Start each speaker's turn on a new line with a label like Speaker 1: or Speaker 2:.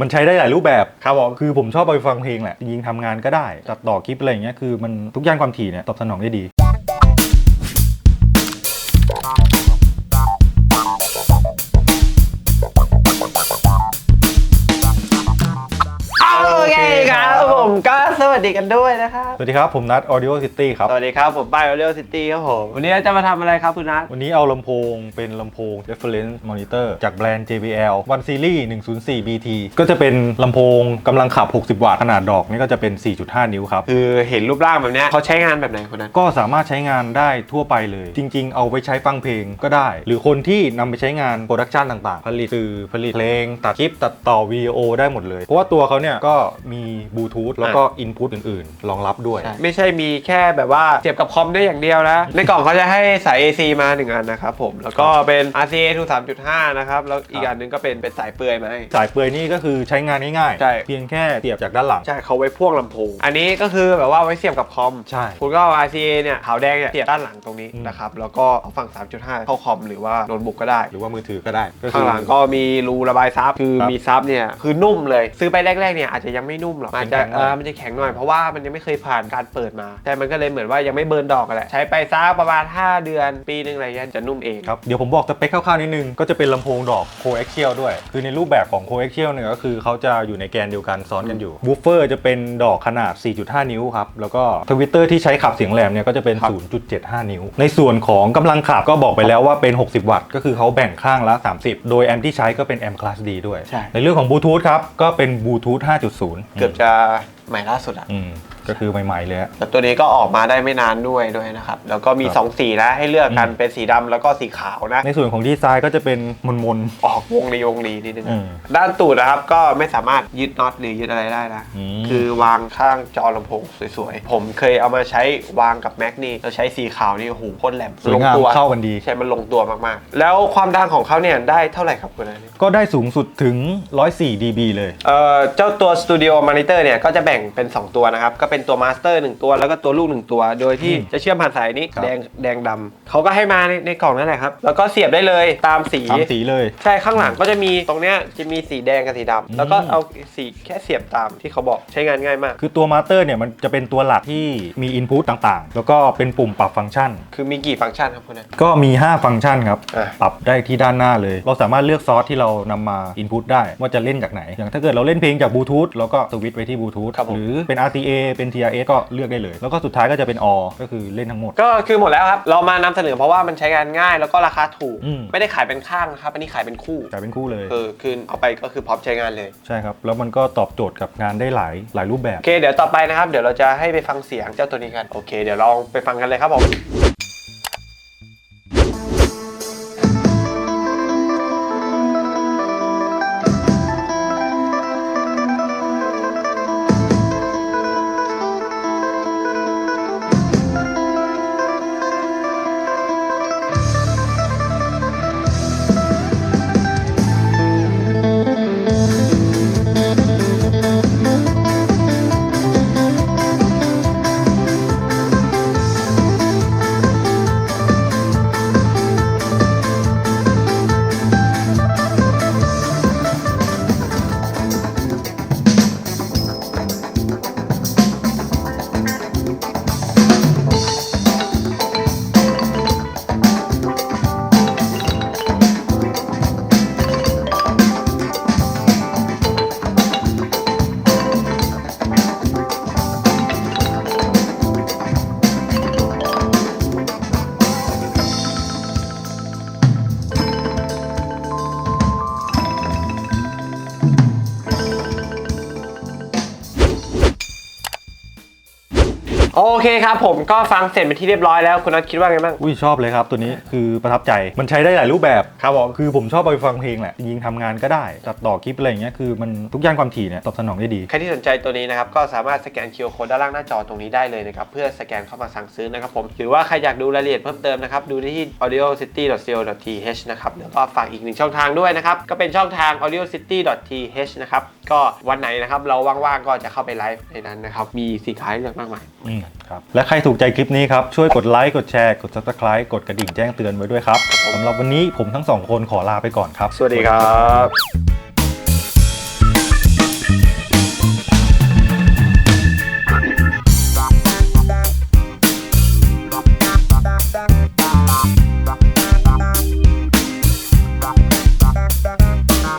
Speaker 1: มันใช้ได้หลายรูปแบบ
Speaker 2: ครับผม
Speaker 1: คือผมชอบไปฟังเพลงแหละจริงๆทำงานก็ได้ตัดต่อคลิปอะไรอย่างเงี้ยคือมันทุกย่านความถี่เนี่ยตอบสนองได้ดี
Speaker 2: ดีกันด้วยนะครับ
Speaker 1: สวัสดีครับ ผมนัท Audio City ครับ
Speaker 2: สวัสดีครับ ผมป้ายเรียลซิตี้ครับผม วันนี้จะมาทำอะไรครับคุณนัท
Speaker 1: วันนี้เอาลำโพงเป็นลำโพง reference monitor จากแบรนด์ JBL One Series 104 BT ก็จะเป็นลำโพงกำลังขับ 60 วัตต์ขนาดดอกนี่ก็จะเป็น 4.5 นิ้วครับ
Speaker 2: คือเห็นรูปร่างแบบเนี้ยเขาใช้งานแบบไหนคุณนัท
Speaker 1: ก็สามารถใช้งานได้ทั่วไปเลย จริง ๆ เอาไปใช้ฟังเพลงก็ได้ หรือคนที่นำไปใช้งานโปรดักชันต่างๆ ผลิตสื่อผลิตเพลงตัดคลิปตัดต่อวีดีโอได้หมดเลย เพราะว่าตัวเขาเนี่ยก็มีบลูทูธแล้วก็อินพุตอื่นๆ รองรับด้วย
Speaker 2: ไม่ใช่มีแค่แบบว่าเสียบกับคอมได้อย่างเดียวนะ ในกล่องเขาจะให้สาย AC มาหนึ่งอันนะครับผม แล้วก็เป็น RCA 2 3.5 นะครับ แล้วอีกอันหนึงก็เป็นเป็นสายเปลือยมาให้
Speaker 1: สายเปลือยนี่ก็คือใช้งานง่าย
Speaker 2: ใช่
Speaker 1: เพียงแค่เสียบจากด้านหลัง
Speaker 2: ใช่เขาไว้พ่วงลำโพง อันนี้ก็คือแบบว่าไว้เสียบกับคอม
Speaker 1: ใช่
Speaker 2: คุณก็เอา RCA เนี่ยขาวแดงเนี่ยเสียบด้านหลังตรงนี้
Speaker 1: อืม
Speaker 2: นะครับ แล้วก็เอาฝั่ง 3.5 เข้าคอมหรือว่าโน้ตบุ๊กก็ได้
Speaker 1: หรือว่ามือถือก็ได้ก็คื
Speaker 2: ข้างหลังก็มีรูระบายซับคือ
Speaker 1: ครับ
Speaker 2: มีซับเนี่ยคือนุ่มเลย ซื้อไปแรกๆเนี่ยอาจจะยังไม่นุ่มหรอกอาจจะ
Speaker 1: แข็งๆหน่
Speaker 2: เอ
Speaker 1: อย
Speaker 2: อมันจะแข็งหน่อยเพราะว่ามันยังไม่เคยผ่านการเปิดมา แต่มันก็เลยเหมือนว่ายังไม่เบิร์นดอกกันแหละ ใช้ไปซักประมาณ 5 เดือน ปีหนึงอะไรเงี้ยจะนุ่มเอง
Speaker 1: ครับ เดี๋ยวผมบอกสเปคคร่าวๆนิดนึง ก็จะเป็นลำโพงดอก coaxial ด้วย คือในรูปแบบของ coaxial เนี่ยก็คือเขาจะอยู่ในแกนเดียวกันซ้อนกันอยู่บูฟเฟอร์จะเป็นดอกขนาด 4.5 นิ้วครับ แล้วก็ทวิตเตอร์ที่ใช้ขับเสียงแหลมเนี่ยก็จะเป็น
Speaker 2: ครับ
Speaker 1: 0.75 นิ้ว ในส่วนของกำลังขับก็บอกไปแล้วว่าเป็น 60 วัตต์ ก็คือเขาแบ่งข้างละ 30 โดยแอมป์ที่ใช้ก็เป็นแอมป์คลาส D ด้วย
Speaker 2: ใช่
Speaker 1: ในเรื่องของบลูทูธครับก็เป็นบลูทูธ5.0
Speaker 2: เกือบจะใหม่ล่าสุดอะ
Speaker 1: อืม ก็คือใหม่ๆเลยอะ
Speaker 2: แต่ตัวนี้ก็ออกมาได้ไม่นานด้วยด้วยนะครับ แล้วก็มี
Speaker 1: ครับ
Speaker 2: 2 สีนะให้เลือกกัน
Speaker 1: อืม
Speaker 2: เป็นสีดำแล้วก็สีขาวนะ
Speaker 1: ในส่วนของดีไซน์ก็จะเป็นมน
Speaker 2: ออกวงรีวงรีนิดนึง
Speaker 1: อืม
Speaker 2: ด้านตูดนะครับก็ไม่สามารถยึดน็อตหรือยึดอะไรได้นะ
Speaker 1: อืม
Speaker 2: คือวางข้างจอลำโพงสวยๆ ผมเคยเอามาใช้วางกับแม็กนี่เราใช้สีขาวนี่โอ้โหโคตรแหลม
Speaker 1: ๆสวยงาม
Speaker 2: ตัว
Speaker 1: เข้ากันดี
Speaker 2: ใช่มันลงตัวมากๆ แล้วความดังของเขาเนี่ยได้เท่าไหร่ครับคุณนัน
Speaker 1: ก็ได้สูงสุดถึง 104 dB เลย
Speaker 2: เอ่อเจ้าตัว Studio Monitor เนี่ยก็จะแบ่งเป็น 2 ตัวนะครับ ก็เป็นตัว Master 1ตัวแล้วก็ตัวลูก1ตัว โดยที่
Speaker 1: อืม
Speaker 2: จะเชื่อมผ่านสายนี้
Speaker 1: ครับ
Speaker 2: แดงแดงดำเขาก็ให้มาในในกล่องนั่นแหละครับ แล้วก็เสียบได้เลยตามสี
Speaker 1: สามสีเลย
Speaker 2: ใช่ข้างหลังก็จะมีตรงเนี้ยจะมีสีแดงกับสีดำ
Speaker 1: อืม
Speaker 2: แล้วก็เอาสีแค่เสียบตามที่เขาบอกใช้งานง่ายมาก
Speaker 1: คือตัวมาสเตอร์เนี่ยมันจะเป็นตัวหลักที่มีอินพุตต่างๆ แล้วก็เป็นปุ่มปรับฟังก์ชัน
Speaker 2: คือมีกี่ฟังก์ชันครับคุณนัน
Speaker 1: ก็มี 5 ฟังก์ชันครับ
Speaker 2: อะ
Speaker 1: ปรับได้ที่ด้านหน้าเลย เราสามารถเลือกซอสที่เรานำมาอินพุตได้ว่าจะเล่นจากไหน อย่างถ้าเกิดเราเล่นเพลงจากบลูทูธเราก็สวิตช์ไปที่บลูทูธ
Speaker 2: ครับผม
Speaker 1: หรือเป็น RTA เป็น TRS ก็เลือกได้เลย แล้วก็สุดท้ายก็จะเป็นอก็คือเล่นทั้งหมด
Speaker 2: ก็คือหมดแล้วครับ เรามานำเสนอเพราะว่ามันใช้งานง่ายแล้วก็ราคาถูก
Speaker 1: อืม
Speaker 2: ไม่ได้ขายเป็นข้างนะครับ อันนี้ขายเป็นคู่
Speaker 1: จ่ายเป็นคู่เลย
Speaker 2: เออคือเอาไปก็คือพร้อมใช้งานเลย
Speaker 1: ใช่ครับ แล้วมันก็ตอบโจทย์กับงานได้หลายหลายรูปแบบ
Speaker 2: โอเค เดี๋ยวต่อไปนะครับ เดี๋ยวเราจะให้ไปฟังเสียงเจ้าตัวนี้กัน โอเค เดี๋ยวลองไปฟังกันเลยครับผม โอเคครับผมก็ฟังเสร็จเป็นที่เรียบร้อยแล้วคุณนัทคิดว่าไงบ้าง
Speaker 1: อุ้ยชอบเลยครับตัวนี้คือประทับใจมันใช้ได้หลายรูปแบบ
Speaker 2: ครับผม
Speaker 1: คือผมชอบไปฟังเพลงแหละจริงๆทำงานก็ได้ ตัดต่อคลิปอะไรอย่างเงี้ยคือมันทุกย่านความถี่เนี่ยตอบสนองได้ดี
Speaker 2: ใครที่สนใจตัวนี้นะครับก็สามารถสแกน QR Code ด้านล่างหน้าจอตรงนี้ได้เลยนะครับเพื่อสแกนเข้ามาสั่งซื้อนะครับผมหรือว่าใครอยากดูรายละเอียดเพิ่มเติมนะครับดูได้ที่ audiocity.co.th นะครับแล้วก็ฝากอีกหนึ่งช่องทางด้วยนะครับก็เป็นช่องทาง audiocity.th นะครับก็วันไหนนะครับเราว่างๆก็จะเข้าไปไลฟ์ในนั้นนะครับ มีสินค้าให้เลือกมากมาย
Speaker 1: อืมครับและใครถูกใจคลิปนี้ครับ ช่วยกดไลค์ กดแชร์ กด subscribe กดกระดิ่งแจ้งเตือนไว้ด้วยครับสำหรับวันนี้ผมทั้งสองคนขอลาไปก่อนครับ
Speaker 2: สวัสดีครับ